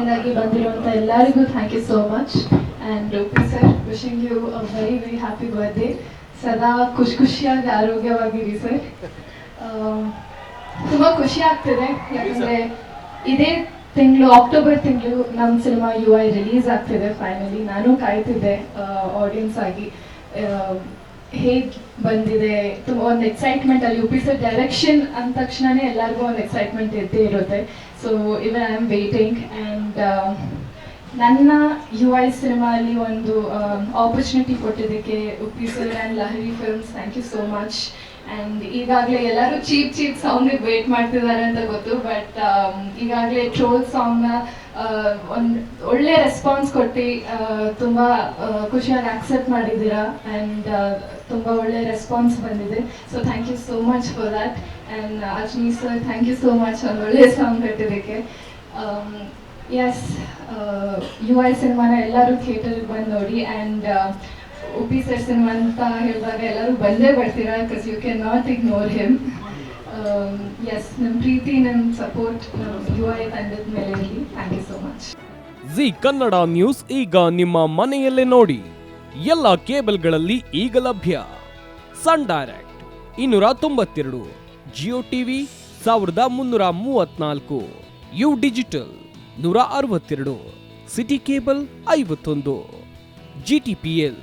ಮೊದಲನೇದಾಗಿ ಬಂದಿರುವಂಥ ಎಲ್ಲರಿಗೂ thank you so much and sir wishing you a very very happy birthday ಸದಾ ಖುಷಿ ಖುಷಿಯಾಗಿ ಆರೋಗ್ಯವಾಗಿರಿ ಸರ್ ತುಂಬ ಖುಷಿ ಆಗ್ತಿದೆ. ಯಾಕಂದರೆ ಇದೇ ತಿಂಗಳು ಅಕ್ಟೋಬರ್ ತಿಂಗಳು ನಮ್ಮ ಸಿನಿಮಾ ಯು ಐ ರಿಲೀಸ್ ಆಗ್ತಿದೆ ಫೈನಲಿ ನಾನು ಕಾಯ್ತಿದ್ದೆ ಆಡಿಯನ್ಸ್ ಆಗಿ. ಹೇಗೆ ಬಂದಿದೆ? ತುಂಬ ಒಂದು ಎಕ್ಸೈಟ್ಮೆಂಟ್ ಅಲ್ಲಿ ಯು ಪಿ ಸಿ ಡೈರೆಕ್ಷನ್ ಅಂದ ತಕ್ಷಣನೇ ಎಲ್ಲರಿಗೂ ಒಂದು ಎಕ್ಸೈಟ್ಮೆಂಟ್ ಇದ್ದೇ ಇರುತ್ತೆ. So even I am waiting and ನನ್ನ ಯು ಐ ಸಿನಿಮಾಲಿ ಒಂದು ಆಪರ್ಚುನಿಟಿ ಕೊಟ್ಟಿದ್ದಕ್ಕೆ Uppi sir and Lahari films thank you so much and ಈಗಾಗಲೇ ಎಲ್ಲರೂ ಚೀಪ್ ಚೀಪ್ ಸಾಂಗ್ ವೇಟ್ ಮಾಡ್ತಿದ್ದಾರೆ ಅಂತ ಗೊತ್ತು ಬಟ್ ಈಗಾಗಲೇ ಟ್ರೋಲ್ ಸಾಂಗ್ನ ಒಂದು ಒಳ್ಳೆ ರೆಸ್ಪಾನ್ಸ್ ಕೊಟ್ಟು ತುಂಬ ಖುಷಿಯನ್ನು ಆಕ್ಸೆಪ್ಟ್ ಮಾಡಿದ್ದೀರಾ ಆ್ಯಂಡ್ ತುಂಬ ಒಳ್ಳೆ ರೆಸ್ಪಾನ್ಸ್ ಬಂದಿದೆ. So thank you so much for that and Ajmi sir thank you so much ಒಂದು ಒಳ್ಳೆ ಸಾಂಗ್ ಕಟ್ಟಿದ್ದಕ್ಕೆ. ಎಸ್ ಯು ಐ ಸಿನಿಮಾನ ಎಲ್ಲರೂ ಥಿಯೇಟರ್ಗೆ ಬಂದು ನೋಡಿ ಆ್ಯಂಡ್ ಉಪಿ ಸರ್ ಸಿನಿಮಾ ಅಂತ ಹೇಳಿದಾಗ ಎಲ್ಲರೂ ಬಂದೇ ಬರ್ತೀರಾ? Because you can not ignore him yes ನಮ್ಮ ಪ್ರೀತಿ ನಿಮ್ಮ ಸಪೋರ್ಟ್ ಯು ಐ ತಂಡದ ಮೇಲೆ ಇರಲಿ thank you so much Zee Kannada news ಈಗ ನಿಮ್ಮ ಮನೆಯಲ್ಲೇ ನೋಡಿ. ಎಲ್ಲ ಕೇಬಲ್ಗಳಲ್ಲಿ ಈಗ ಲಭ್ಯ. ಸನ್ ಡೈರೆಕ್ಟ್ ಇನ್ನೂರ ತೊಂಬತ್ತೆರಡು ಜಿಯೋ ಟಿವಿ ಸಾವಿರದ ಮುನ್ನೂರ ಮೂವತ್ನಾಲ್ಕು ಯು ಡಿಜಿಟಲ್ ನೂರ ಅರವತ್ತೆರಡು ಸಿಟಿ ಕೇಬಲ್ ಐವತ್ತೊಂದು ಜಿ ಟಿ ಪಿ ಎಲ್